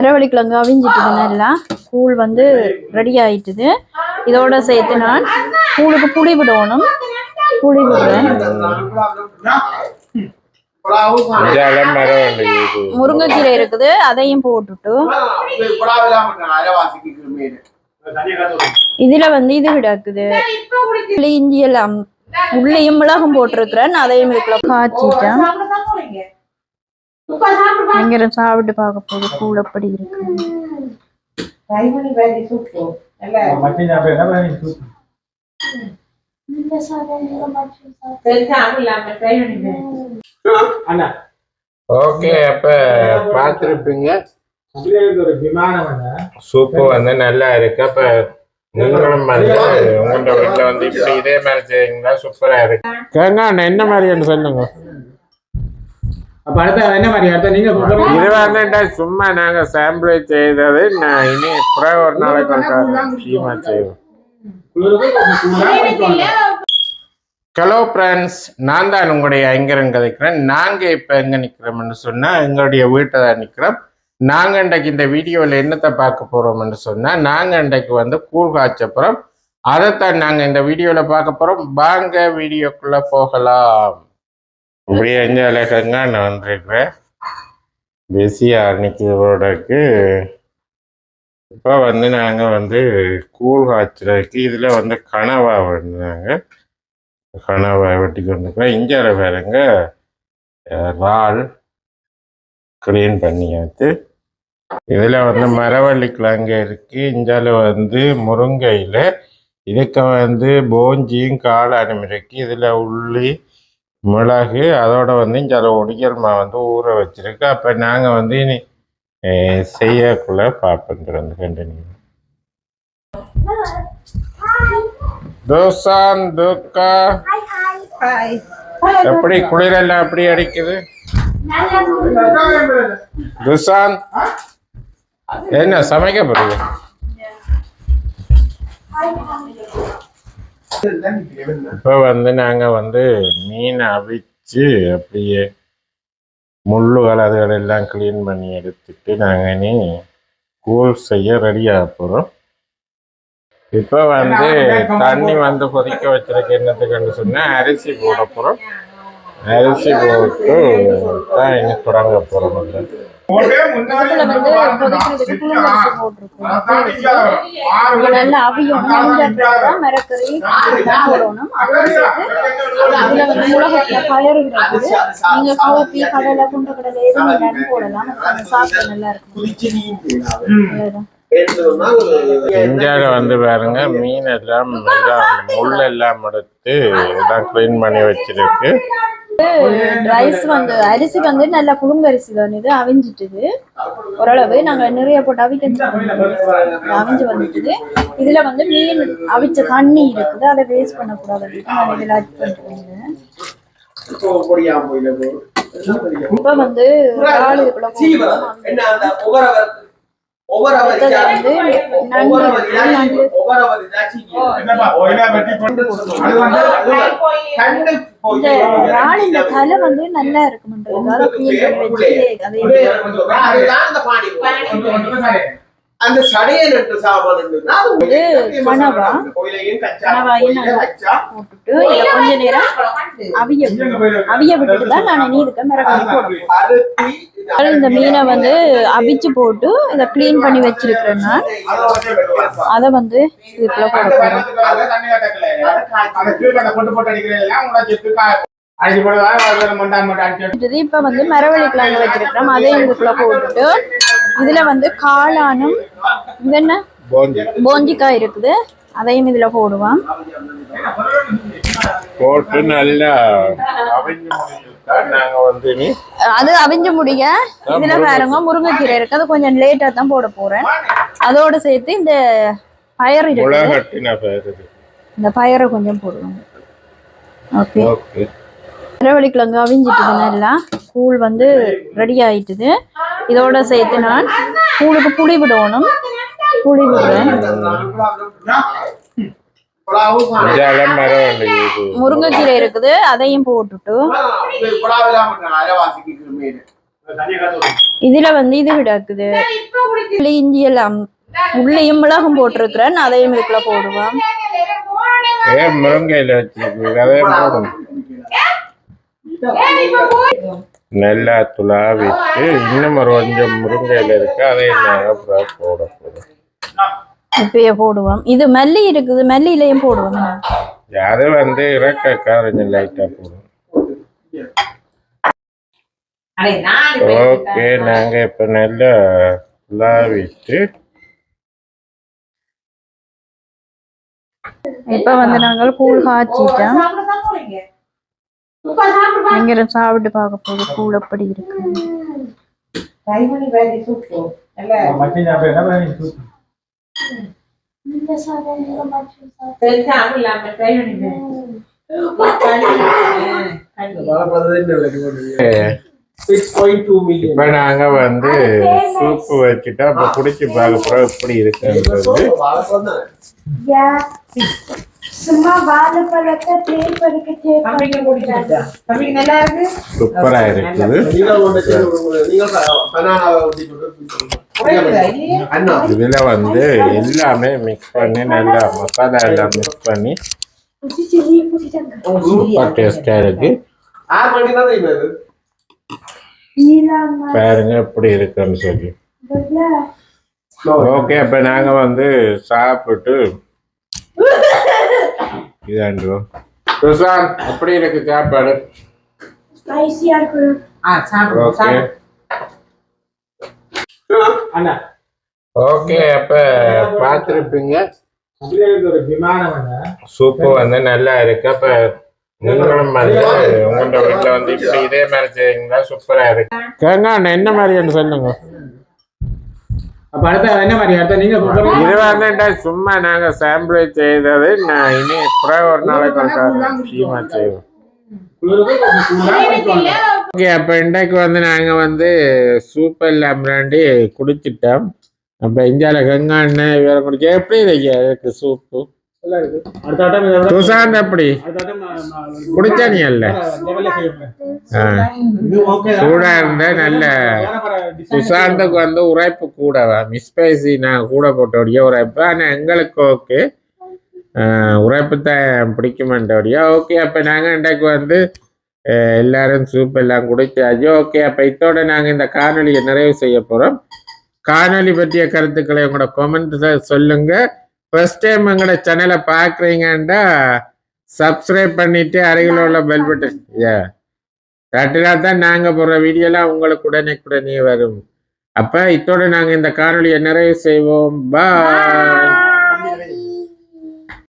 மரவள்ளிக்கிழங்கு அவிஞ்சிட்டுது நல்லா கூழ் வந்து ரெடி ஆயிட்டுது. இதோட சேர்த்து நான் கூழுக்கு புளி விடணும். புளி விடுறேன். முருங்கைக்கீரை இருக்குது. அதையும் போட்டுட்டு. இதுல வந்து இது கிடக்குது. இஞ்சி எல்லாம் உள்ளேயும் மிளகும் போட்டிருக்கிறேன். அதையும் இதுக்குள்ள காய்ச்சிட்டேன். பயங்கர சாப்பிட்டு பார்க்க போகுது. கூழ் எப்படி இருக்கு? ஓகே அப்ப வந்து சூப்பு வந்து நல்லா இருக்கு. அப்ப நீங்களும் வந்து உங்களோட வீட்டுல வந்து இப்படி இதே மாதிரி செய்யுங்களா சூப்பரா இருக்கு. என்ன மாதிரி சொல்லுங்க. சும்மா நாங்க சாம்பிள் செய்தது. நான் இனி ஒரு நாளைக்கு ஒரு டீமா செய்வோம். ஹலோ ஃப்ரெண்ட்ஸ் நான் தான் உங்களுடைய ஐங்கரன் கதைக்கிறேன். நாங்கள் இப்போ எங்கே நிற்கிறோம்னு சொன்னால் எங்களுடைய வீட்டை தான் நிற்கிறோம் நாங்கள் இன்றைக்கு இந்த வீடியோவில் என்னத்தை பார்க்க போகிறோம்னு சொன்னால் நாங்கள் இன்றைக்கு வந்து கூழ் காய்ச்ச போகிறோம் அதைத்தான் நாங்கள் இந்த வீடியோவில் பார்க்க போகிறோம் வாங்க வீடியோக்குள்ளே போகலாம். இப்படியே அஞ்சு அழகங்க நான் வந்திருக்கிறேன். பிஸியாக நிற்கிறோடக்கு இப்போ வந்து நாங்கள் வந்து கூழ் காய்ச்சலுக்கு இதில் வந்து கனவா வந்தாங்க கனவை வெட்டி கொண்டுக்கிறோம் இஞ்சார வேறுங்க இறால் க்ளீன் பண்ணியாச்சு இதில் வந்து மரவள்ளி கிழங்கு இருக்குது இஞ்சால வந்து முருங்கையில் இதுக்கு வந்து போஞ்சியும் காளானும் இருக்குது இதில் உள்ளி மிளகு அதோட வந்து இஞ்சால ஒடிக்கல்மா வந்து ஊற வச்சிருக்கு. அப்போ நாங்கள் வந்து இனி செய்யக்குள்ள பார்ப்போம் வந்து கண்டினியூ தோசான் துக்கா. எப்படி குளிரெல்லாம் எப்படி அடிக்குது? துசான் என்ன சமைக்க போறீங்க? இப்போ வந்து நாங்க வந்து மீன் அவிச்சு அப்படியே முள்ளுகள் அதுகள் எல்லாம் க்ளீன் பண்ணி எடுத்துட்டு நாங்க இனி கூழ் செய்ய ரெடியாக போகிறோம் இப்போ வந்து தண்ணி வந்து கொதிக்க வச்சிருக்க என்னத்துக்குன்னு சொன்னா அரிசி போட போகிறோம் அரிசி போட்டு தான் இனி தொடங்க போகிறோம் நல்லா மரக்கறி போடணும் அதுல வந்து உலகத்துல பயறு இருக்குது நீங்க கவுப்பி கடலை குண்ட கடலை எது வேணாலும் போடலாம். அது கொஞ்சம் சாப்பிட நல்லா இருக்கும். அதுதான். இந்தியாவில் வந்து பாருங்க மீன் எல்லாம் எல்லாம் முள் எல்லாம் எடுத்து எல்லாம் க்ளீன் பண்ணி வச்சிருக்கு. ரைஸ் வந்து அரிசி வந்து நல்லா புழுங்கரிசி தான். இது அவிஞ்சிட்டுது. ஓரளவு நாங்க நிறைய போட்டு அவிக்க அவிஞ்சு வந்துட்டுது. இதுல வந்து மீன் அவிச்ச தண்ணி இருக்குது. அதை வேஸ்ட் பண்ணக்கூடாது. நான் இதுல ஆட் பண்ணிருக்கேன் இப்ப வந்து இதுக்குள்ள தலை வந்து நல்லா இருக்கும்ன்றது அந்த சடையன் என்று இது கனவா. போட்டுட்டு கொஞ்ச நேரம் அவிய. அவிய விட்டுட்டு தான் நான் மிளகாய் போடணும். அறுத்தி இந்த மீனை வந்து அவிச்சு போட்டு இதை க்ளீன் பண்ணி வச்சிருக்கிறேன் நான். அதை வந்து இதுக்குள்ள போட இப்ப வந்து மரவள்ளி கிழங்கு வச்சிருக்கிறோம். அதையும் இதுக்குள்ள போட்டுட்டு இதுல வந்து காளானும் இது என்ன? போஞ்சி. போஞ்சிக்காய் இருக்குது. அதையும் இதுல போடுவான் போட்டு நல்லா அது அவிஞ்சு முடிய. இதுல பாருங்க முருங்கைக்கீரை இருக்கு. அது கொஞ்சம் லேட்டா தான் போட போறேன். அதோட சேர்த்து இந்த பயறு இருக்கு இந்த பயறை கொஞ்சம் போடுவாங்க ஓகே. ஓகே மரவள்ளி கிழங்கு அவிஞ்சிட்டுது நல்லா கூழ் வந்து ரெடி ஆயிட்டுது. இதோட சேர்த்து நான் கூழுக்கு புளி விடணும். புளி விடுறேன். முருங்கைக்கீரை இருக்குது. அதையும் போட்டுட்டு. இதுல வந்து இது கிடக்குது. உள்ள இஞ்சி எல்லாம் உள்ளேயும் மிளகும் போட்டிருக்கிறேன். அதையும் இதுக்குள்ள போடுவோம். ஏன் முருங்கையில வச்சிருக்கு அதையும் போடும் நல்லா துளாவிட்டு இன்னும் ஒரு கொஞ்சம் முருங்கையில இருக்கு அதையும் நாங்கள் அப்புறம் போட போகிறோம் இப்பயே போடுவோம். இது மல்லி இருக்குது மல்லியிலையும் போடுவோம். அது வந்து இறக்க கொஞ்சம் லைட்டா போடும் ஓகே நாங்க இப்ப நல்லா துளாவிட்டு இப்ப வந்து நாங்கள் கூழ் காய்ச்சிட்டோம். நீங்க சாப்பிட்டு பார்க்க போகுது. கூழ் எப்படி இருக்கு? இப்ப நாங்க வந்து சூப்பு வச்சுட்டா அப்ப குடிச்சு பார்க்க போறோம் எப்படி இருக்குன்றது. சும்மா வாழைப்பழத்தை தேன் நல்லா இருக்கு? சூப்பரா இருக்குது. இதுல வந்து எல்லாமே மிக்ஸ் பண்ணி நல்லா மசாலா எல்லாம் மிக்ஸ் பண்ணி சூப்பர் டேஸ்டா இருக்கு. தான் பாருங்க எப்படி இருக்குன்னு சொல்லி. ஓகே அப்ப நாங்க வந்து சாப்பிட்டு இதாண்டுவோம் சுசாந்த் எப்படி இருக்கு சாப்பாடு. ஸ்பைசியா இருக்கு. ஆ சாப்பிடு அண்ணா. ஓகே அப்ப பார்த்துருப்பீங்க. அண்ணா. சூப்பு வந்து நல்லா இருக்கு. அப்ப நீங்களும் வந்து உங்களோட வீட்டுல வந்து இப்படி இதே மாதிரி செய்யுங்களா சூப்பரா இருக்கு. கேங்க என்ன மாதிரின்னு சொல்லுங்க. அப்ப அடுத்த என்ன மாதிரி அடுத்த நீங்க. இது வந்துட்டா சும்மா நாங்க சாம்பிள் செய்தது நான் இனி அப்புறம் ஒரு நாளைக்கு ஒரு டீமா செய்வோம். ஓகே அப்போ இன்றைக்கு வந்து நாங்கள் வந்து சூப் எல்லாம் பிராண்டி குடிச்சிட்டோம். அப்போ இந்தியாவில் கங்கா எண்ணெய் வேற குடிக்க எப்படி இருக்கு அதுக்கு சூப்பு? நல்லா இருக்கு. எப்படி குடிச்சா நீ அல்ல. சூடா இருந்தா நல்ல. வேற வந்து உரைப்பு கூடவா மிஸ்பைசி நான் கூட போட்டோடைய உரைப்பு. ஆனால் எங்களுக்கு ஓகே. உரைப்பு தான் பிடிக்க ஓகே அப்போ நாங்கள் இன்றைக்கு வந்து எல்லாரும் சூப் எல்லாம் குடிச்சாச்சு ஓகே. அப்போ இதோட நாங்கள் இந்த காணொலியை நிறைவு செய்ய போகிறோம் காணொலி பற்றிய கருத்துக்களை உங்களோட கமெண்ட்ஸில் சொல்லுங்கள் ஃபர்ஸ்ட் டைம் எங்களோட சேனலை பார்க்குறீங்கன்னா சப்ஸ்கிரைப் பண்ணிட்டு அருகில் உள்ள பெல் பட்டன் ஏ தட்டினா தான் நாங்கள் போடுற வீடியோலாம் உங்களுக்கு உடனே உடனே வரும். அப்போ இத்தோட நாங்கள் இந்த காணொலியை நிறைவு செய்வோம். பாய்